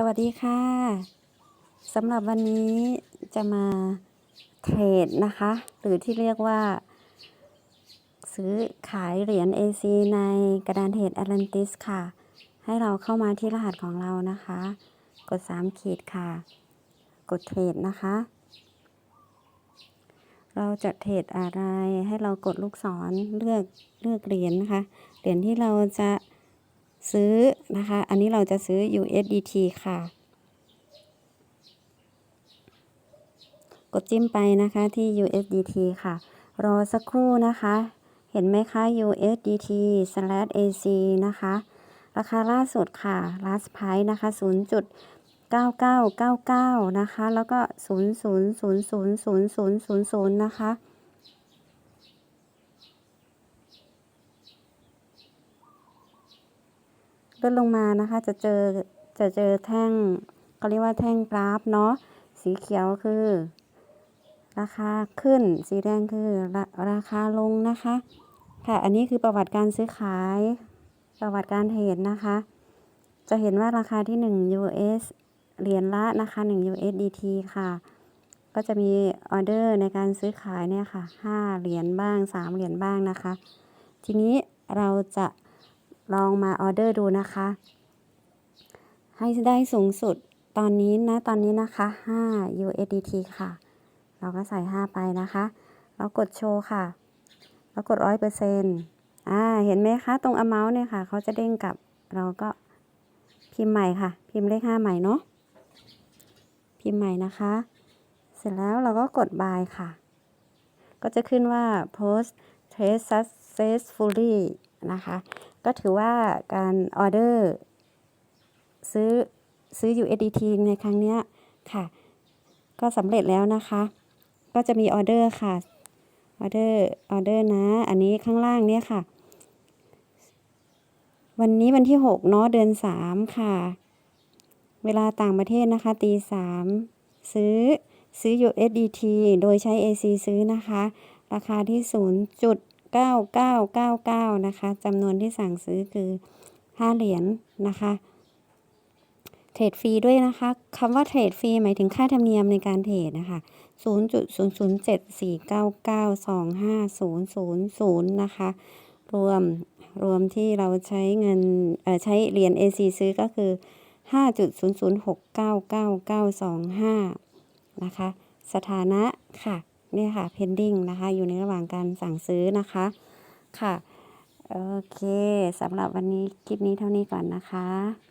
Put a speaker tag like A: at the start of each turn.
A: สวัสดีค่ะสำหรับวันนี้จะมาเทรดนะคะ หรือที่เรียกว่า ซื้อขายเหรียญ AC ในกระดานเทรด Atlantis ค่ะ ให้เราเข้ามาที่รหัสของเรานะคะ กด 3 ขีดค่ะ กดเทรดนะคะ เราจะเทรดอะไรให้เรากดลูกศรเลือกเลือกเหรียญนะคะ เหรียญที่เราจะ ซื้อนะคะ อันนี้เราจะซื้อ USDT ค่ะ กดจิ้มไปนะคะที่ USDT ค่ะ รอสักครู่นะคะ เห็นไหมคะ USDT slash AC นะคะ ราคาล่าสุดค่ะ last price นะคะ 0.9999 นะคะ แล้วก็ 0 0 0 0 0 0 0 0นะคะ ลดลงมานะคะ จะเจอจะเจอแท่งเขาเรียกว่าแท่งกราฟเนาะสีเขียวคือ ราคาขึ้นสีแดงคือราราคาลงนะคะ ค่ะอันนี้คือประวัติการซื้อขาย ประวัติการเทรดนะคะ จะเห็นว่าราคาที่ 1 US เหรียญละนะคะ1 USDT ค่ะ ก็จะมีออเดอร์ในการซื้อขายเนี่ยค่ะ5เหรียญบ้าง 3 เหรียญบ้างนะคะ ทีนี้เราจะ ลองมาออเดอร์ดูนะคะ ให้ได้สูงสุดตอนนี้นะตอนนี้นะคะ 5 USDT ค่ะ เราก็ใส่ 5 ไปนะคะ เรากดโชว์ค่ะ เรากดร้อยเปอร์เซนต์อ่า เห็นไหมคะ ตรง amount เนี่ยค่ะ เขาจะเด้งกลับ เราก็พิมพ์ใหม่ค่ะ พิมพ์เลข 5 ใหม่เนาะ พิมพ์ใหม่นะคะ เสร็จแล้วเราก็กด buy ค่ะ ก็จะขึ้นว่า post trade successfully นะคะก็ถือว่าการออเดอร์ซื้อซื้อ USDT ในครั้งนี้ค่ะ ก็สำเร็จแล้วนะคะ ก็จะมีออเดอร์ค่ะออเดอร์ออเดอร์นะ อันนี้ข้างล่างเนี่ยค่ะ วันนี้วันที่ 6 เนาะเดือน 3 ค่ะ เวลาต่างประเทศนะคะตี3ซื้อซื้อ USDT โดยใช้ AC ซื้อนะคะ ราคาที่ 9999 นะคะจำนวนที่สั่งซื้อคือ 5 เหรียญนะคะเทรดฟรีด้วยนะคะคำว่าเทรดฟรีหมายถึงค่าธรรมเนียมในการเทรดนะคะ 0.0074992500นะคะ รวมรวมที่เราใช้เงินเอ่อใช้เหรียญ AC ซื้อก็คือ 5.00699925 นะคะ สถานะค่ะ นี่ค่ะ pending นะคะ อยู่ในระหว่างการสั่งซื้อนะคะ ค่ะ โอเคสำหรับวันนี้คลิปนี้เท่านี้ก่อนนะคะ